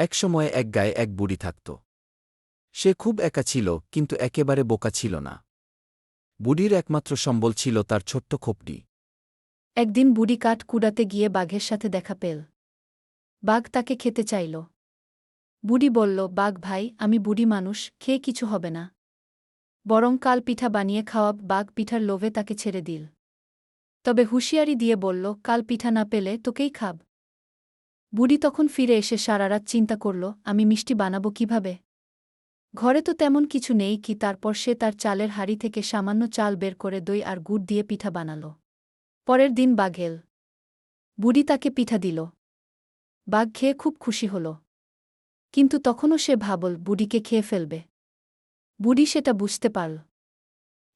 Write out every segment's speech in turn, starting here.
একসময়ে এক গায়ে এক বুড়ি থাকত। সে খুব একা ছিল, কিন্তু একেবারে বোকা ছিল না। বুড়ির একমাত্র সম্বল ছিল তার ছোট্ট খোপটি। একদিন বুড়ি কাঠ কুড়াতে গিয়ে বাঘের সাথে দেখা পেল। বাঘ তাকে খেতে চাইল। বুড়ি বলল, বাঘ ভাই, আমি বুড়ি মানুষ, খেয়ে কিছু হবে না। বরং কাল পিঠা বানিয়ে খাওয়াব, বাঘ পিঠার লোভে তাকে ছেড়ে দিল। তবে হুঁশিয়ারি দিয়ে বলল, কাল পিঠা না পেলে তোকেই খাব। বুড়ি তখন ফিরে এসে সারারাত চিন্তা করল, আমি মিষ্টি বানাবো কীভাবে? ঘরে তো তেমন কিছু নেই কি, তারপর সে তার চালের হাড়ি থেকে সামান্য চাল বের করে দই আর গুড় দিয়ে পিঠা বানাল। পরের দিন বাঘেল বুড়ি তাকে পিঠা দিল। বাঘ খেয়ে খুব খুশি হল। কিন্তু তখনও সে ভাবল, বুড়িকে খেয়ে ফেলবে। বুড়ি সেটা বুঝতে পারল।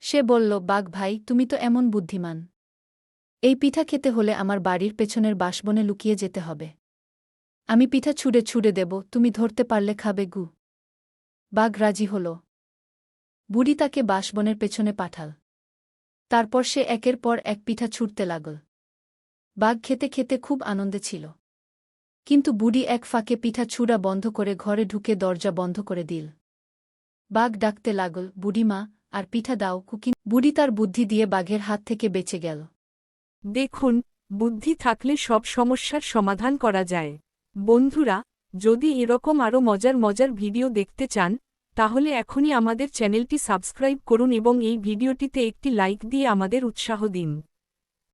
সে বলল, বাঘ ভাই, তুমি তো এমন বুদ্ধিমান। এই পিঠা খেতে হলে আমার বাড়ির পেছনের বাসবনে লুকিয়ে যেতে হবে। আমি পিঠা ছুঁড়ে ছুঁড়ে দেব, তুমি ধরতে পারলে খাবে গু। বাঘ রাজি হল। বুড়ি তাকে বাসবনের পেছনে পাঠাল। তারপর সে একের পর এক পিঠা ছুটতে লাগল। বাঘ খেতে খেতে খুব আনন্দে ছিল। কিন্তু বুড়ি এক ফাঁকে পিঠা ছুড়া বন্ধ করে ঘরে ঢুকে দরজা বন্ধ করে দিল। বাঘ ডাকতে লাগল বুড়িমা আর পিঠা দাও, কুকিং বুড়ি তার বুদ্ধি দিয়ে বাঘের হাত থেকে বেঁচে গেল। দেখুন, বুদ্ধি থাকলে সব সমস্যার সমাধান করা যায়। বন্ধুরা, যদি এরকম আরও মজার মজার ভিডিও দেখতে চান, তাহলে এখনই আমাদের চ্যানেলটি সাবস্ক্রাইব করুন এবং এই ভিডিওটিতে একটি লাইক দিয়ে আমাদের উৎসাহ দিন।